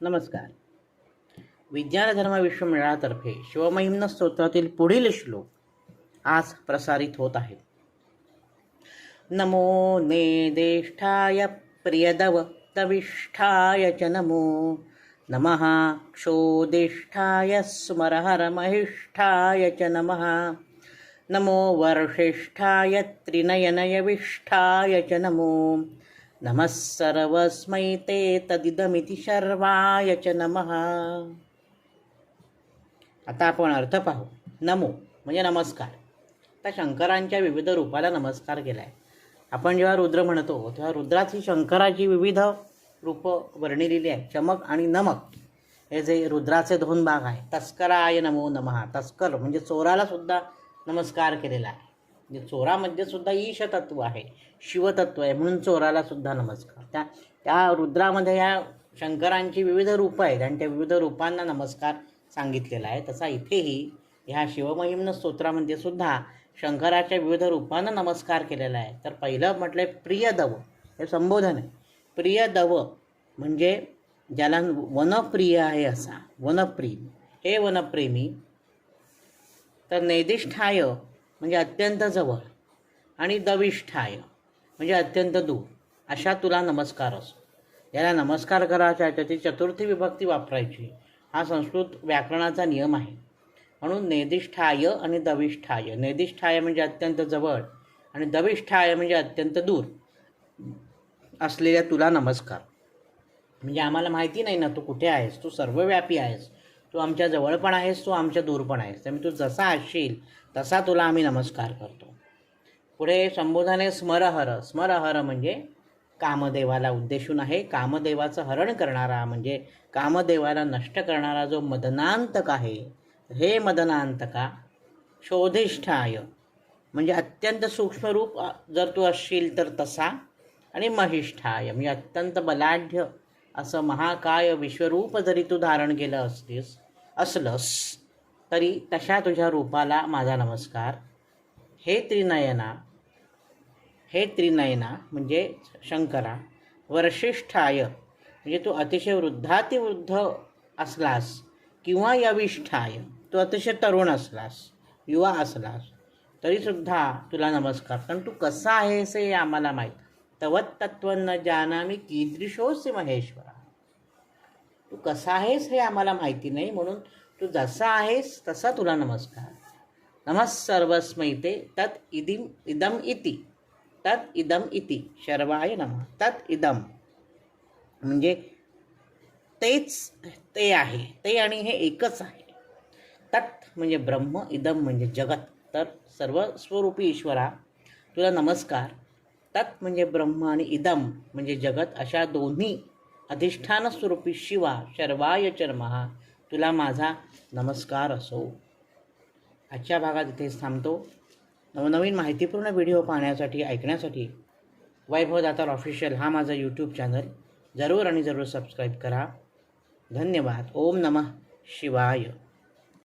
नमस्कार. विज्ञानधर्म विश्वमेळातर्फे शिवमहिम्न स्तोत्रातील पुढील श्लोक आज प्रसारित होत आहेत नमो नेदेष्ठाय प्रियदव तविष्ठाय च नमो नमः. क्षोदिष्ठाय स्मरहरमहिष्ठाय च नमः. नमो वर्षिष्ठाय त्रिनयनयविष्ठाय च नमो नमः सर्वस्मै ते तदिदमिति शर्वाय च नमः. आता आपण अर्थ पाहू. नमो म्हणजे नमस्कार. आता शंकरांच्या विविध रूपाला नमस्कार केला आहे आपण जेव्हा रुद्र म्हणतो तेव्हा रुद्राची शंकराची विविध रूपं वर्णिलेली आहे चमक आणि नमक हे जे रुद्राचे दोन भाग आहे तस्कराय नमो नमः. तस्कर म्हणजे चोराला सुद्धा नमस्कार केलेला आहे. म्हणजे चोरामध्ये सुद्धा ईशतत्व आहे शिवतत्व आहे म्हणून चोराला सुद्धा नमस्कार. त्या त्या रुद्रामध्ये या शंकरांची विविध रूपं आहेत आणि त्या विविध रूपांना नमस्कार सांगितलेला आहे. तसा इथेही ह्या शिवमहिम्न स्तोत्रामध्ये सुद्धा शंकराच्या विविध रूपांना नमस्कार केलेला आहे. तर पहिलं म्हटलं आहे प्रियदव हे संबोधन आहे. प्रियदव म्हणजे ज्याला वनप्रिय आहे असा वनप्रेमी. हे वनप्रेमी तर नैदिष्ठाय म्हणजे अत्यंत जवळ. आणि दविष्ठाय म्हणजे अत्यंत दूर. अशा तुला नमस्कार असो याला नमस्कार करायचा आहे त्याची चतुर्थी विभक्ती वापरायची. हा संस्कृत व्याकरणाचा नियम आहे. म्हणून नेदिष्ठाय आणि दविष्ठाय. नेदिष्ठाय म्हणजे अत्यंत जवळ आणि दविष्ठाय म्हणजे अत्यंत दूर असलेल्या तुला नमस्कार. म्हणजे आम्हाला माहिती नाही ना तू कुठे आहेस? तू सर्वव्यापी आहेस. तू आमच्या जवळ पण आहेस तू आमच्या दूर पण आहेस. त्यामुळे तू जसा असशील तसा तुला आम्ही नमस्कार करतो. पुढे संबोधन आहे स्मरहर. स्मरहर म्हणजे कामदेवाला उद्देशून आहे. कामदेवाचं हरण करणारा म्हणजे कामदेवाला नष्ट करणारा जो मदनांतक आहे हे मदनांतका शोधिष्ठाय. म्हणजे अत्यंत सूक्ष्म रूप जर तू असशील तर तसा आणि महिष्ठाय. म्हणजे अत्यंत बलाढ्य असं महाकाय विश्वरूप जरी तू धारण केलं असतीस असलंस तरी तशा तुझ्या रूपाला माझा नमस्कार. हे त्रिनयना हे त्रिनयना म्हणजे शंकरा वर्षिष्ठाय म्हणजे तू अतिशय वृद्धातिवृद्ध असलास किंवा यविष्ठाय तू अतिशय तरुण असलास युवा असलास तरीसुद्धा तुला नमस्कार. कारण तू कसा आहेस हे आम्हाला माहीत. तवत तत्व न जानामी कीदृशोसी महेश्वरा. तू कसा आहेस हे आम्हाला माहिती नाही म्हणून तू जसा आहेस तसा तुला नमस्कार. नमस् सर्वस्मै ते तत् इदिम इदम इति तत् इदम इति शर्वाय नम तत् इदम. म्हणजे तेच ते आहे ते आणि हे एकच आहे. तत् म्हणजे ब्रह्म इदम म्हणजे जगत. तर सर्व स्वरूपी ईश्वरा तुला नमस्कार. तत् म्हणजे ब्रह्म आणि इदम म्हणजे जगत अशा दोन्ही अधिष्ठान स्वरूपी शिवा शर्वाय चर्महा तुला माझा नमस्कार असो. आजच्या भागात इथेच थांबतो. नवनवीन माहितीपूर्ण व्हिडिओ पाहण्यासाठी ऐकण्यासाठी वैभव दातार ऑफिशियल हा माझा यूट्यूब चॅनल जरूर आणि जरूर सबस्क्राईब करा. धन्यवाद. ओम नमः शिवाय.